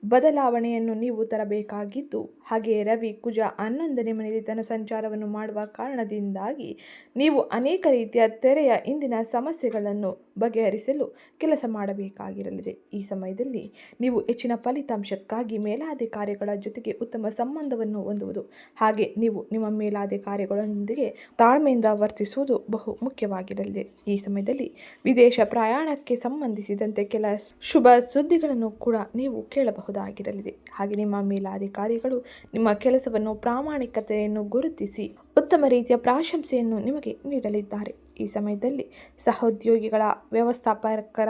A: ಬದಲಾವಣೆಯನ್ನು ನೀವು ತರಬೇಕಾಗಿದ್ದು, ಹಾಗೆಯೇ ರವಿ ಕುಜ ಹನ್ನೊಂದನೇ ಮನೆಯಲ್ಲಿ ತನ್ನ ಸಂಚಾರವನ್ನು ಮಾಡುವ ಕಾರಣದಿಂದಾಗಿ ನೀವು ಅನೇಕ ರೀತಿಯ ತೆರೆಯ ಇಂದಿನ ಸಮಸ್ಯೆಗಳನ್ನು ಬಗೆಹರಿಸಲು ಕೆಲಸ ಮಾಡಬೇಕಾಗಿರಲಿದೆ. ಈ ಸಮಯದಲ್ಲಿ ನೀವು ಹೆಚ್ಚಿನ ಫಲಿತಾಂಶಕ್ಕಾಗಿ ಮೇಲಾಧಿಕಾರಿಗಳ ಜೊತೆಗೆ ಉತ್ತಮ ಸಂಬಂಧವನ್ನು ಹೊಂದುವುದು. ಹಾಗೆ ನೀವು ನಿಮ್ಮ ಮೇಲಾಧಿಕಾರಿಗಳೊಂದಿಗೆ ತಾಳ್ಮೆಯಿಂದ ವರ್ತಿಸುವುದು ಬಹು ಮುಖ್ಯವಾಗಿರಲಿದೆ. ಈ ಸಮಯದಲ್ಲಿ ವಿದೇಶ ಪ್ರಯಾಣಕ್ಕೆ ಸಂಬಂಧಿಸಿದಂತೆ ಕೆಲ ಶುಭ ಸುದ್ದಿಗಳನ್ನು ಕೂಡ ನೀವು ಕೇಳಬಹುದಾಗಿರಲಿದೆ. ಹಾಗೆ ನಿಮ್ಮ ಮೇಲಾಧಿಕಾರಿಗಳು ನಿಮ್ಮ ಕೆಲಸವನ್ನು ಪ್ರಾಮಾಣಿಕತೆಯನ್ನು ಗುರುತಿಸಿ ಉತ್ತಮ ರೀತಿಯ ಪ್ರಾಶಂಸೆಯನ್ನು ನಿಮಗೆ ನೀಡಲಿದ್ದಾರೆ. ಈ ಸಮಯದಲ್ಲಿ ಸಹೋದ್ಯೋಗಿಗಳ ವ್ಯವಸ್ಥಾಪಕರ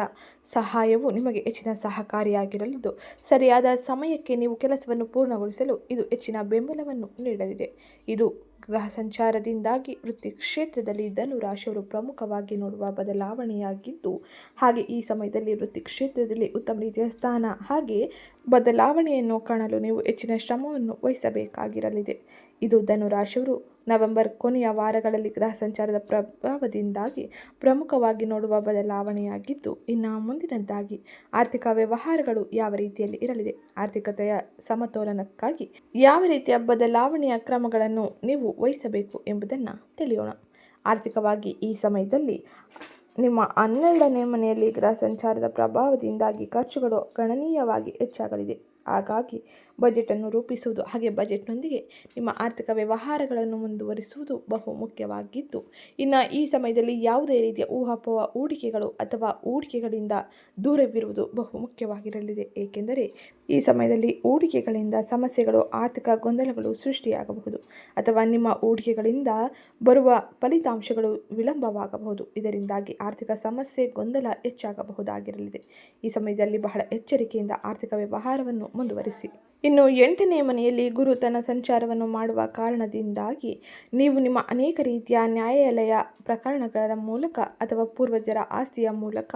A: ಸಹಾಯವು ನಿಮಗೆ ಹೆಚ್ಚಿನ ಸಹಕಾರಿಯಾಗಿರಲಿದ್ದು, ಸರಿಯಾದ ಸಮಯಕ್ಕೆ ನೀವು ಕೆಲಸವನ್ನು ಪೂರ್ಣಗೊಳಿಸಲು ಇದು ಹೆಚ್ಚಿನ ಬೆಂಬಲವನ್ನು ನೀಡಲಿದೆ. ಇದು ಗ್ರಹ ಸಂಚಾರದಿಂದಾಗಿ ವೃತ್ತಿ ಕ್ಷೇತ್ರದಲ್ಲಿ ಧನು ರಾಶಿಯವರು ಪ್ರಮುಖವಾಗಿ ನೋಡುವ ಬದಲಾವಣೆಯಾಗಿದ್ದು, ಹಾಗೆ ಈ ಸಮಯದಲ್ಲಿ ವೃತ್ತಿ ಕ್ಷೇತ್ರದಲ್ಲಿ ಉತ್ತಮ ರೀತಿಯ ಸ್ಥಾನ ಹಾಗೆ ಬದಲಾವಣೆಯನ್ನು ಕಾಣಲು ನೀವು ಹೆಚ್ಚಿನ ಶ್ರಮವನ್ನು ವಹಿಸಬೇಕಾಗಿರಲಿದೆ. ಇದು ಧನುರಾಶಿಯವರು ನವೆಂಬರ್ ಕೊನೆಯ ವಾರಗಳಲ್ಲಿ ಗ್ರಹ ಸಂಚಾರದ ಪ್ರಭಾವದಿಂದಾಗಿ ಪ್ರಮುಖವಾಗಿ ನೋಡುವ ಬದಲಾವಣೆಯಾಗಿದ್ದು, ಇನ್ನು ಮುಂದಿನದ್ದಾಗಿ ಆರ್ಥಿಕ ವ್ಯವಹಾರಗಳು ಯಾವ ರೀತಿಯಲ್ಲಿ ಇರಲಿದೆ, ಆರ್ಥಿಕತೆಯ ಸಮತೋಲನಕ್ಕಾಗಿ ಯಾವ ರೀತಿಯ ಬದಲಾವಣೆಯ ಕ್ರಮಗಳನ್ನು ನೀವು ವಹಿಸಬೇಕು ಎಂಬುದನ್ನು ತಿಳಿಯೋಣ. ಆರ್ಥಿಕವಾಗಿ ಈ ಸಮಯದಲ್ಲಿ ನಿಮ್ಮ ಹನ್ನೆರಡನೇ ಮನೆಯಲ್ಲಿ ಗ್ರಹ ಸಂಚಾರದ ಪ್ರಭಾವದಿಂದಾಗಿ ಖರ್ಚುಗಳು ಗಣನೀಯವಾಗಿ ಹೆಚ್ಚಾಗಲಿದೆ. ಹಾಗಾಗಿ ಬಜೆಟನ್ನು ರೂಪಿಸುವುದು ಹಾಗೆ ಬಜೆಟ್ನೊಂದಿಗೆ ನಿಮ್ಮ ಆರ್ಥಿಕ ವ್ಯವಹಾರಗಳನ್ನು ಮುಂದುವರಿಸುವುದು ಬಹು ಮುಖ್ಯವಾಗಿದ್ದು, ಇನ್ನು ಈ ಸಮಯದಲ್ಲಿ ಯಾವುದೇ ರೀತಿಯ ಊಹಾಪೋಹ ಹೂಡಿಕೆಗಳು ಅಥವಾ ಹೂಡಿಕೆಗಳಿಂದ ದೂರವಿರುವುದು ಬಹು ಮುಖ್ಯವಾಗಿರಲಿದೆ. ಏಕೆಂದರೆ ಈ ಸಮಯದಲ್ಲಿ ಹೂಡಿಕೆಗಳಿಂದ ಸಮಸ್ಯೆಗಳು, ಆರ್ಥಿಕ ಗೊಂದಲಗಳು ಸೃಷ್ಟಿಯಾಗಬಹುದು ಅಥವಾ ನಿಮ್ಮ ಹೂಡಿಕೆಗಳಿಂದ ಬರುವ ಫಲಿತಾಂಶಗಳು ವಿಳಂಬವಾಗಬಹುದು. ಇದರಿಂದಾಗಿ ಆರ್ಥಿಕ ಸಮಸ್ಯೆ, ಗೊಂದಲ ಹೆಚ್ಚಾಗಬಹುದಾಗಿರಲಿದೆ. ಈ ಸಮಯದಲ್ಲಿ ಬಹಳ ಎಚ್ಚರಿಕೆಯಿಂದ ಆರ್ಥಿಕ ವ್ಯವಹಾರವನ್ನು ಮುಂದುವರಿಸಿ. ಇನ್ನು ಎಂಟನೇ ಮನೆಯಲ್ಲಿ ಗುರು ತನ್ನ ಸಂಚಾರವನ್ನು ಮಾಡುವ ಕಾರಣದಿಂದಾಗಿ ನೀವು ನಿಮ್ಮ ಅನೇಕ ರೀತಿಯ ನ್ಯಾಯಾಲಯ ಪ್ರಕರಣಗಳ ಮೂಲಕ ಅಥವಾ ಪೂರ್ವಜರ ಆಸ್ತಿಯ ಮೂಲಕ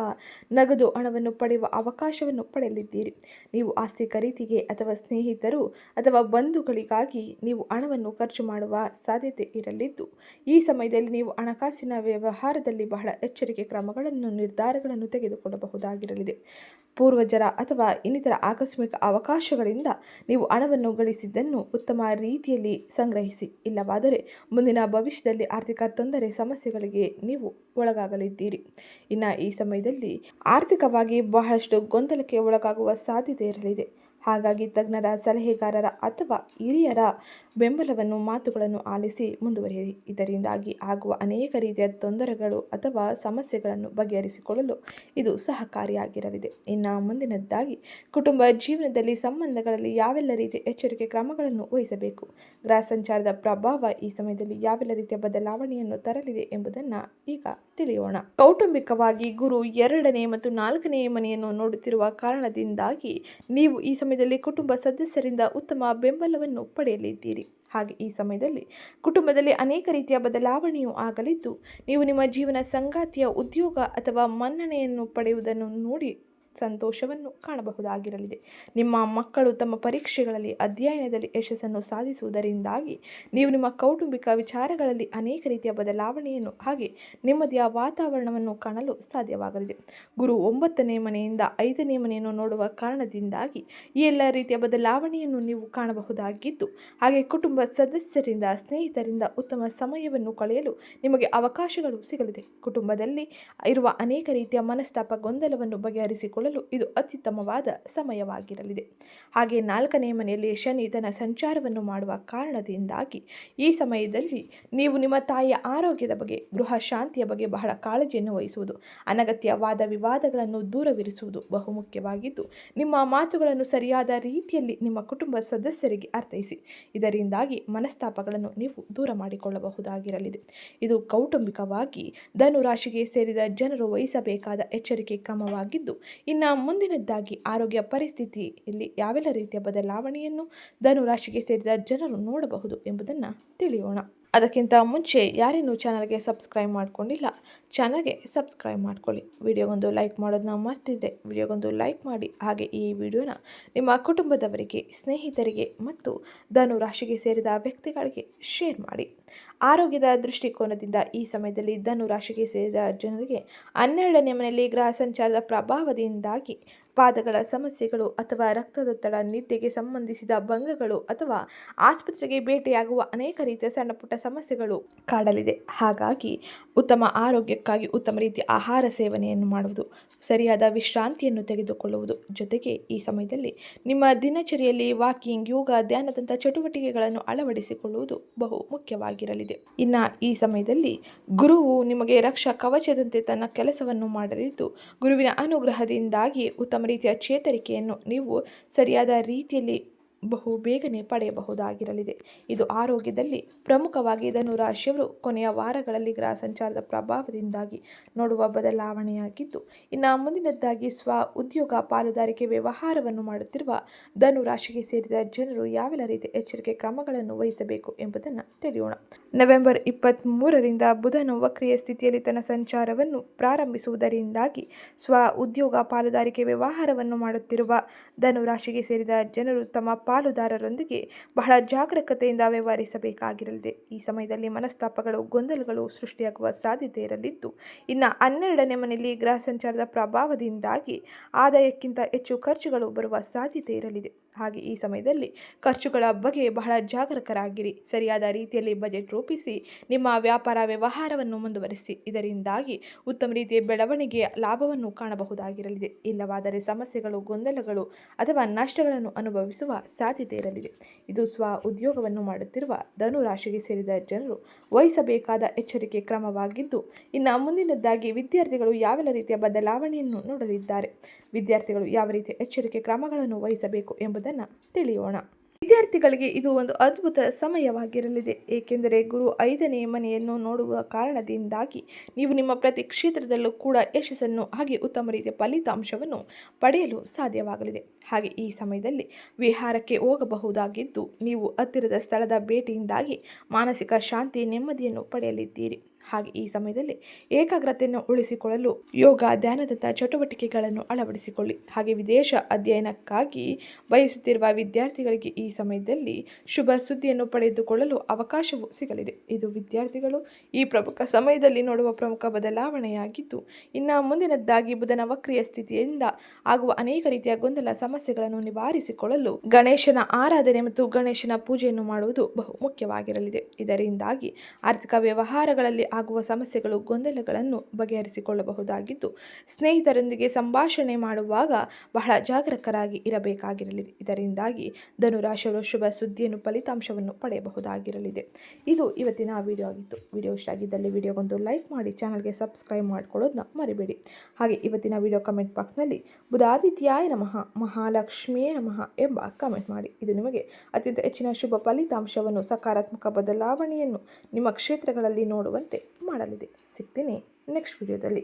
A: ನಗದು ಹಣವನ್ನು ಪಡೆಯುವ ಅವಕಾಶವನ್ನು ಪಡೆಯಲಿದ್ದೀರಿ. ನೀವು ಆಸ್ತಿ ಖರೀದಿಗೆ ಅಥವಾ ಸ್ನೇಹಿತರು ಅಥವಾ ಬಂಧುಗಳಿಗಾಗಿ ನೀವು ಹಣವನ್ನು ಖರ್ಚು ಮಾಡುವ ಸಾಧ್ಯತೆ ಇರಲಿದ್ದು, ಈ ಸಮಯದಲ್ಲಿ ನೀವು ಹಣಕಾಸಿನ ವ್ಯವಹಾರದಲ್ಲಿ ಬಹಳ ಎಚ್ಚರಿಕೆ ಕ್ರಮಗಳನ್ನು ನಿರ್ಧಾರಗಳನ್ನು ತೆಗೆದುಕೊಳ್ಳಬಹುದಾಗಿರಲಿದೆ. ಪೂರ್ವಜರ ಅಥವಾ ಇನ್ನಿತರ ಆಕಸ್ಮಿಕ ಅವಕಾಶಗಳಿಂದ ನೀವು ಹಣವನ್ನು ಗಳಿಸಿದ್ದನ್ನು ಉತ್ತಮ ರೀತಿಯಲ್ಲಿ ಸಂಗ್ರಹಿಸಿ. ಇಲ್ಲವಾದರೆ ಮುಂದಿನ ಭವಿಷ್ಯದಲ್ಲಿ ಆರ್ಥಿಕ ತೊಂದರೆ, ಸಮಸ್ಯೆಗಳಿಗೆ ನೀವು ಒಳಗಾಗಲಿದ್ದೀರಿ. ಇನ್ನು ಈ ಸಮಯದಲ್ಲಿ ಆರ್ಥಿಕವಾಗಿ ಬಹಳಷ್ಟು ಗೊಂದಲಕ್ಕೆ ಒಳಗಾಗುವ ಸಾಧ್ಯತೆ ಇರಲಿದೆ. ಹಾಗಾಗಿ ತಜ್ಞರ ಸಲಹೆಗಾರರ ಅಥವಾ ಹಿರಿಯರ ಬೆಂಬಲವನ್ನು, ಮಾತುಗಳನ್ನು ಆಲಿಸಿ ಮುಂದುವರಿಯಿರಿ ಇದರಿಂದಾಗಿ ಆಗುವ ಅನೇಕ ರೀತಿಯ ತೊಂದರೆಗಳು ಅಥವಾ ಸಮಸ್ಯೆಗಳನ್ನು ಬಗೆಹರಿಸಿಕೊಳ್ಳಲು ಇದು ಸಹಕಾರಿಯಾಗಿರಲಿದೆ. ಇನ್ನು ಮುಂದಿನದ್ದಾಗಿ ಕುಟುಂಬ ಜೀವನದಲ್ಲಿ ಸಂಬಂಧಗಳಲ್ಲಿ ಯಾವೆಲ್ಲ ರೀತಿಯ ಎಚ್ಚರಿಕೆ ಕ್ರಮಗಳನ್ನು ವಹಿಸಬೇಕು? ಗ್ರಹ ಸಂಚಾರದ ಪ್ರಭಾವ ಈ ಸಮಯದಲ್ಲಿ ಯಾವೆಲ್ಲ ರೀತಿಯ ಬದಲಾವಣೆಯನ್ನು ತರಲಿದೆ ಎಂಬುದನ್ನು ಈಗ ತಿಳಿಯೋಣ. ಕೌಟುಂಬಿಕವಾಗಿ ಗುರು ಎರಡನೇ ಮತ್ತು ನಾಲ್ಕನೇ ಮನೆಯನ್ನು ನೋಡುತ್ತಿರುವ ಕಾರಣದಿಂದಾಗಿ ನೀವು ಈ ಸಮಯದಲ್ಲಿ ಕುಟುಂಬ ಸದಸ್ಯರಿಂದ ಉತ್ತಮ ಬೆಂಬಲವನ್ನು ಪಡೆಯಲಿದ್ದೀರಿ. ಹಾಗೆ ಈ ಸಮಯದಲ್ಲಿ ಕುಟುಂಬದಲ್ಲಿ ಅನೇಕ ರೀತಿಯ ಬದಲಾವಣೆಯೂ ಆಗಲಿದ್ದು, ನೀವು ನಿಮ್ಮ ಜೀವನ ಸಂಗಾತಿಯ ಉದ್ಯೋಗ ಅಥವಾ ಮನ್ನಣೆಯನ್ನು ಪಡೆಯುವುದನ್ನು ನೋಡಿ ಸಂತೋಷವನ್ನು ಕಾಣಬಹುದಾಗಿರಲಿದೆ. ನಿಮ್ಮ ಮಕ್ಕಳು ತಮ್ಮ ಪರೀಕ್ಷೆಗಳಲ್ಲಿ ಅಧ್ಯಯನದಲ್ಲಿ ಯಶಸ್ಸನ್ನು ಸಾಧಿಸುವುದರಿಂದಾಗಿ ನೀವು ನಿಮ್ಮ ಕೌಟುಂಬಿಕ ವಿಚಾರಗಳಲ್ಲಿ ಅನೇಕ ರೀತಿಯ ಬದಲಾವಣೆಯನ್ನು ಹಾಗೆ ನೆಮ್ಮದಿಯ ವಾತಾವರಣವನ್ನು ಕಾಣಲು ಸಾಧ್ಯವಾಗಲಿದೆ. ಗುರು ಒಂಬತ್ತನೇ ಮನೆಯಿಂದ ಐದನೇ ಮನೆಯನ್ನು ನೋಡುವ ಕಾರಣದಿಂದಾಗಿ ಈ ಎಲ್ಲ ರೀತಿಯ ಬದಲಾವಣೆಯನ್ನು ನೀವು ಕಾಣಬಹುದಾಗಿದ್ದು, ಹಾಗೆ ಕುಟುಂಬ ಸದಸ್ಯರಿಂದ, ಸ್ನೇಹಿತರಿಂದ ಉತ್ತಮ ಸಮಯವನ್ನು ಕಳೆಯಲು ನಿಮಗೆ ಅವಕಾಶಗಳು ಸಿಗಲಿದೆ. ಕುಟುಂಬದಲ್ಲಿ ಇರುವ ಅನೇಕ ರೀತಿಯ ಮನಸ್ತಾಪ ಗೊಂದಲವನ್ನು ಬಗೆಹರಿಸಿಕೊಳ್ಳಲು ಇದು ಅತ್ಯುತ್ತಮವಾದ ಸಮಯವಾಗಿರಲಿದೆ. ಹಾಗೆ ನಾಲ್ಕನೇ ಮನೆಯಲ್ಲಿ ಶನಿ ತನ್ನ ಸಂಚಾರವನ್ನು ಮಾಡುವ ಕಾರಣದಿಂದಾಗಿ ಈ ಸಮಯದಲ್ಲಿ ನೀವು ನಿಮ್ಮ ತಾಯಿಯ ಆರೋಗ್ಯದ ಬಗ್ಗೆ, ಗೃಹ ಶಾಂತಿಯ ಬಗ್ಗೆ ಬಹಳ ಕಾಳಜಿಯನ್ನು ವಹಿಸುವುದು, ಅನಗತ್ಯವಾದ ವಿವಾದಗಳನ್ನು ದೂರವಿರಿಸುವುದು ಬಹುಮುಖ್ಯವಾಗಿದ್ದು, ನಿಮ್ಮ ಮಾತುಗಳನ್ನು ಸರಿಯಾದ ರೀತಿಯಲ್ಲಿ ನಿಮ್ಮ ಕುಟುಂಬ ಸದಸ್ಯರಿಗೆ ಅರ್ಥೈಸಿ, ಇದರಿಂದಾಗಿ ಮನಸ್ತಾಪಗಳನ್ನು ನೀವು ದೂರ ಮಾಡಿಕೊಳ್ಳಬಹುದಾಗಿರಲಿದೆ. ಇದು ಕೌಟುಂಬಿಕವಾಗಿ ಧನುರಾಶಿಗೆ ಸೇರಿದ ಜನರು ವಹಿಸಬೇಕಾದ ಎಚ್ಚರಿಕೆ ಕ್ರಮವಾಗಿದ್ದು, ಇನ್ನು ಮುಂದಿನದ್ದಾಗಿ ಆರೋಗ್ಯ ಪರಿಸ್ಥಿತಿಯಲ್ಲಿ ಯಾವೆಲ್ಲ ರೀತಿಯ ಬದಲಾವಣೆಯನ್ನು ಧನು ರಾಶಿಗೆ ಸೇರಿದ ಜನರು ನೋಡಬಹುದು ಎಂಬುದನ್ನು ತಿಳಿಯೋಣ. ಅದಕ್ಕಿಂತ ಮುಂಚೆ ಯಾರೇನು ಚಾನಲ್ಗೆ ಸಬ್ಸ್ಕ್ರೈಬ್ ಮಾಡ್ಕೊಂಡಿಲ್ಲ, ಚಾನಲ್ಗೆ ಸಬ್ಸ್ಕ್ರೈಬ್ ಮಾಡ್ಕೊಳ್ಳಿ. ವಿಡಿಯೋಗೊಂದು ಲೈಕ್ ಮಾಡೋದನ್ನ ಮರ್ತಿದ್ರೆ ವಿಡಿಯೋಗೊಂದು ಲೈಕ್ ಮಾಡಿ. ಹಾಗೆ ಈ ವಿಡಿಯೋನ ನಿಮ್ಮ ಕುಟುಂಬದವರಿಗೆ, ಸ್ನೇಹಿತರಿಗೆ ಮತ್ತು ಧನು ರಾಶಿಗೆ ಸೇರಿದ ವ್ಯಕ್ತಿಗಳಿಗೆ ಶೇರ್ ಮಾಡಿ. ಆರೋಗ್ಯದ ದೃಷ್ಟಿಕೋನದಿಂದ ಈ ಸಮಯದಲ್ಲಿ ಧನು ರಾಶಿಗೆ ಸೇರಿದ ಜನರಿಗೆ ಹನ್ನೆರಡನೇ ಮನೆಯಲ್ಲಿ ಗ್ರಹ ಸಂಚಾರದ ಪ್ರಭಾವದಿಂದಾಗಿ ಪಾದಗಳ ಸಮಸ್ಯೆಗಳು ಅಥವಾ ರಕ್ತದೊತ್ತಡ, ನಿದ್ದೆಗೆ ಸಂಬಂಧಿಸಿದ ಭಂಗಗಳು ಅಥವಾ ಆಸ್ಪತ್ರೆಗೆ ಭೇಟಿಯಾಗುವ ಅನೇಕ ರೀತಿಯ ಸಣ್ಣ ಪುಟ್ಟ ಸಮಸ್ಯೆಗಳು ಕಾಡಲಿದೆ. ಹಾಗಾಗಿ ಉತ್ತಮ ಆರೋಗ್ಯಕ್ಕಾಗಿ ಉತ್ತಮ ರೀತಿಯ ಆಹಾರ ಸೇವನೆಯನ್ನು ಮಾಡುವುದು, ಸರಿಯಾದ ವಿಶ್ರಾಂತಿಯನ್ನು ತೆಗೆದುಕೊಳ್ಳುವುದು. ಜೊತೆಗೆ ಈ ಸಮಯದಲ್ಲಿ ನಿಮ್ಮ ದಿನಚರಿಯಲ್ಲಿ ವಾಕಿಂಗ್, ಯೋಗ ಧ್ಯಾನದಂಥ ಚಟುವಟಿಕೆಗಳನ್ನು ಅಳವಡಿಸಿಕೊಳ್ಳುವುದು ಬಹು ಮುಖ್ಯವಾಗಿರಲಿದೆ ಇನ್ನು ಈ ಸಮಯದಲ್ಲಿ ಗುರುವು ನಿಮಗೆ ರಕ್ಷಾ ಕವಚದಂತೆ ತನ್ನ ಕೆಲಸವನ್ನು ಮಾಡಲಿದ್ದು, ಗುರುವಿನ ಅನುಗ್ರಹದಿಂದಾಗಿ ಉತ್ತಮ ರೀತಿಯ ಚೇತರಿಕೆಯನ್ನು ನೀವು ಸರಿಯಾದ ರೀತಿಯಲ್ಲಿ ಬಹು ಬೇಗನೆ ಪಡೆಯಬಹುದಾಗಿರಲಿದೆ. ಇದು ಆರೋಗ್ಯದಲ್ಲಿ ಪ್ರಮುಖವಾಗಿ ಧನು ರಾಶಿಯವರು ಕೊನೆಯ ವಾರಗಳಲ್ಲಿ ಗ್ರಹ ಸಂಚಾರದ ಪ್ರಭಾವದಿಂದಾಗಿ ನೋಡುವ ಬದಲಾವಣೆಯಾಗಿದ್ದು, ಇನ್ನು ಮುಂದಿನದ್ದಾಗಿ ಸ್ವ ಉದ್ಯೋಗ ಪಾಲುದಾರಿಕೆ ವ್ಯವಹಾರವನ್ನು ಮಾಡುತ್ತಿರುವ ಧನು ರಾಶಿಗೆ ಸೇರಿದ ಜನರು ಯಾವೆಲ್ಲ ರೀತಿಯ ಎಚ್ಚರಿಕೆ ಕ್ರಮಗಳನ್ನು ವಹಿಸಬೇಕು ಎಂಬುದನ್ನು ತಿಳಿಯೋಣ. ನವೆಂಬರ್ ಇಪ್ಪತ್ತ್ಮೂರರಿಂದ ಬುಧನು ವಕ್ರಿಯ ಸ್ಥಿತಿಯಲ್ಲಿ ತನ್ನ ಸಂಚಾರವನ್ನು ಪ್ರಾರಂಭಿಸುವುದರಿಂದಾಗಿ ಸ್ವ ಉದ್ಯೋಗ ಪಾಲುದಾರಿಕೆ ವ್ಯವಹಾರವನ್ನು ಮಾಡುತ್ತಿರುವ ಧನು ರಾಶಿಗೆ ಸೇರಿದ ಜನರು ತಮ್ಮ ಪಾಲುದಾರರೊಂದಿಗೆ ಬಹಳ ಜಾಗರೂಕತೆಯಿಂದ ವ್ಯವಹರಿಸಬೇಕಾಗಿರಲಿದೆ. ಈ ಸಮಯದಲ್ಲಿ ಮನಸ್ತಾಪಗಳು, ಗೊಂದಲಗಳು ಸೃಷ್ಟಿಯಾಗುವ ಸಾಧ್ಯತೆ ಇರಲಿದ್ದು, ಇನ್ನು ಹನ್ನೆರಡನೇ ಮನೆಯಲ್ಲಿ ಗ್ರಹ ಸಂಚಾರದ ಪ್ರಭಾವದಿಂದಾಗಿ ಆದಾಯಕ್ಕಿಂತ ಹೆಚ್ಚು ಖರ್ಚುಗಳು ಬರುವ ಸಾಧ್ಯತೆ ಇರಲಿದೆ. ಹಾಗೆ ಈ ಸಮಯದಲ್ಲಿ ಖರ್ಚುಗಳ ಬಗ್ಗೆ ಬಹಳ ಜಾಗರೂಕರಾಗಿರಿ. ಸರಿಯಾದ ರೀತಿಯಲ್ಲಿ ಬಜೆಟ್ ರೂಪಿಸಿ, ನಿಮ್ಮ ವ್ಯಾಪಾರ ವ್ಯವಹಾರವನ್ನು ಮುಂದುವರಿಸಿ. ಇದರಿಂದಾಗಿ ಉತ್ತಮ ರೀತಿಯ ಬೆಳವಣಿಗೆಯ ಲಾಭವನ್ನು ಕಾಣಬಹುದಾಗಿರಲಿದೆ. ಇಲ್ಲವಾದರೆ ಸಮಸ್ಯೆಗಳು, ಗೊಂದಲಗಳು ಅಥವಾ ನಷ್ಟಗಳನ್ನು ಅನುಭವಿಸುವ ಸಾಧ್ಯತೆ ಇರಲಿದೆ. ಇದು ಸ್ವ ಉದ್ಯೋಗವನ್ನು ಮಾಡುತ್ತಿರುವ ಧನು ರಾಶಿಗೆ ಸೇರಿದ ಜನರು ವಹಿಸಬೇಕಾದ ಎಚ್ಚರಿಕೆ ಕ್ರಮವಾಗಿದ್ದು, ಇನ್ನು ಮುಂದಿನದ್ದಾಗಿ ವಿದ್ಯಾರ್ಥಿಗಳು ಯಾವೆಲ್ಲ ರೀತಿಯ ಬದಲಾವಣೆಯನ್ನು ನೋಡಲಿದ್ದಾರೆ, ವಿದ್ಯಾರ್ಥಿಗಳು ಯಾವ ರೀತಿಯ ಎಚ್ಚರಿಕೆ ಕ್ರಮಗಳನ್ನು ವಹಿಸಬೇಕು ಎಂಬುದನ್ನು ತಿಳಿಯೋಣ. ವಿದ್ಯಾರ್ಥಿಗಳಿಗೆ ಇದು ಒಂದು ಅದ್ಭುತ ಸಮಯವಾಗಿರಲಿದೆ. ಏಕೆಂದರೆ ಗುರು ಐದನೇ ಮನೆಯನ್ನು ನೋಡುವ ಕಾರಣದಿಂದಾಗಿ ನೀವು ನಿಮ್ಮ ಪ್ರತಿ ಕ್ಷೇತ್ರದಲ್ಲೂ ಕೂಡ ಯಶಸ್ಸನ್ನು ಹಾಗೆ ಉತ್ತಮ ರೀತಿಯ ಫಲಿತಾಂಶವನ್ನು ಪಡೆಯಲು ಸಾಧ್ಯವಾಗಲಿದೆ. ಹಾಗೆ ಈ ಸಮಯದಲ್ಲಿ ವಿಹಾರಕ್ಕೆ ಹೋಗಬಹುದಾಗಿದ್ದು ನೀವು ಹತ್ತಿರದ ಸ್ಥಳದ ಭೇಟಿಯಿಂದಾಗಿ ಮಾನಸಿಕ ಶಾಂತಿ ನೆಮ್ಮದಿಯನ್ನು ಪಡೆಯಲಿದ್ದೀರಿ. ಹಾಗೆ ಈ ಸಮಯದಲ್ಲಿ ಏಕಾಗ್ರತೆಯನ್ನು ಉಳಿಸಿಕೊಳ್ಳಲು ಯೋಗ ಧ್ಯಾನದಂತಹ ಚಟುವಟಿಕೆಗಳನ್ನು ಅಳವಡಿಸಿಕೊಳ್ಳಿ. ಹಾಗೆ ವಿದೇಶ ಅಧ್ಯಯನಕ್ಕಾಗಿ ಬಯಸುತ್ತಿರುವ ವಿದ್ಯಾರ್ಥಿಗಳಿಗೆ ಈ ಸಮಯದಲ್ಲಿ ಶುಭ ಸುದ್ದಿಯನ್ನು ಪಡೆದುಕೊಳ್ಳಲು ಅವಕಾಶವು ಸಿಗಲಿದೆ. ಇದು ವಿದ್ಯಾರ್ಥಿಗಳು ಈ ಪ್ರಮುಖ ಸಮಯದಲ್ಲಿ ನೋಡುವ ಪ್ರಮುಖ ಬದಲಾವಣೆಯಾಗಿದ್ದು, ಇನ್ನು ಮುಂದಿನದ್ದಾಗಿ ಬುಧನ ವಕ್ರಿಯ ಸ್ಥಿತಿಯಿಂದ ಆಗುವ ಅನೇಕ ರೀತಿಯ ಗೊಂದಲ, ಸಮಸ್ಯೆಗಳನ್ನು ನಿವಾರಿಸಿಕೊಳ್ಳಲು ಗಣೇಶನ ಆರಾಧನೆ ಮತ್ತು ಗಣೇಶನ ಪೂಜೆಯನ್ನು ಮಾಡುವುದು ಬಹು ಮುಖ್ಯವಾಗಿರಲಿದೆ. ಇದರಿಂದಾಗಿ ಆರ್ಥಿಕ ವ್ಯವಹಾರಗಳಲ್ಲಿ ಆಗುವ ಸಮಸ್ಯೆಗಳು, ಗೊಂದಲಗಳನ್ನು ಬಗೆಹರಿಸಿಕೊಳ್ಳಬಹುದಾಗಿದ್ದು, ಸ್ನೇಹಿತರೊಂದಿಗೆ ಸಂಭಾಷಣೆ ಮಾಡುವಾಗ ಬಹಳ ಜಾಗರೂಕರಾಗಿ ಇರಬೇಕಾಗಿರಲಿದೆ. ಇದರಿಂದಾಗಿ ಧನುರಾಶಿಯವರು ಶುಭ ಸುದ್ದಿಯನ್ನು, ಫಲಿತಾಂಶವನ್ನು ಪಡೆಯಬಹುದಾಗಿರಲಿದೆ. ಇದು ಇವತ್ತಿನ ವಿಡಿಯೋ ಆಗಿತ್ತು. ವಿಡಿಯೋ ಇಷ್ಟ ಆಗಿದ್ದಲ್ಲಿ ವಿಡಿಯೋಗೊಂದು ಲೈಕ್ ಮಾಡಿ, ಚಾನಲ್ಗೆ ಸಬ್ಸ್ಕ್ರೈಬ್ ಮಾಡ್ಕೊಳ್ಳೋದನ್ನ ಮರಿಬೇಡಿ. ಹಾಗೆ ಇವತ್ತಿನ ವಿಡಿಯೋ ಕಮೆಂಟ್ ಬಾಕ್ಸ್ನಲ್ಲಿ ಬುಧಾದಿತ್ಯಾಯ ನಮಃ ಮಹಾಲಕ್ಷ್ಮಿಯೇ ನಮಃ ಎಂಬ ಕಮೆಂಟ್ ಮಾಡಿ. ಇದು ನಿಮಗೆ ಅತ್ಯಂತ ಹೆಚ್ಚಿನ ಶುಭ ಫಲಿತಾಂಶವನ್ನು, ಸಕಾರಾತ್ಮಕ ಬದಲಾವಣೆಯನ್ನು ನಿಮ್ಮ ಕ್ಷೇತ್ರಗಳಲ್ಲಿ ನೋಡುವಂತೆ ಮಾಡಲಿದೆ. ಸಿಗ್ತೀನಿ ನೆಕ್ಸ್ಟ್ ವಿಡಿಯೋದಲ್ಲಿ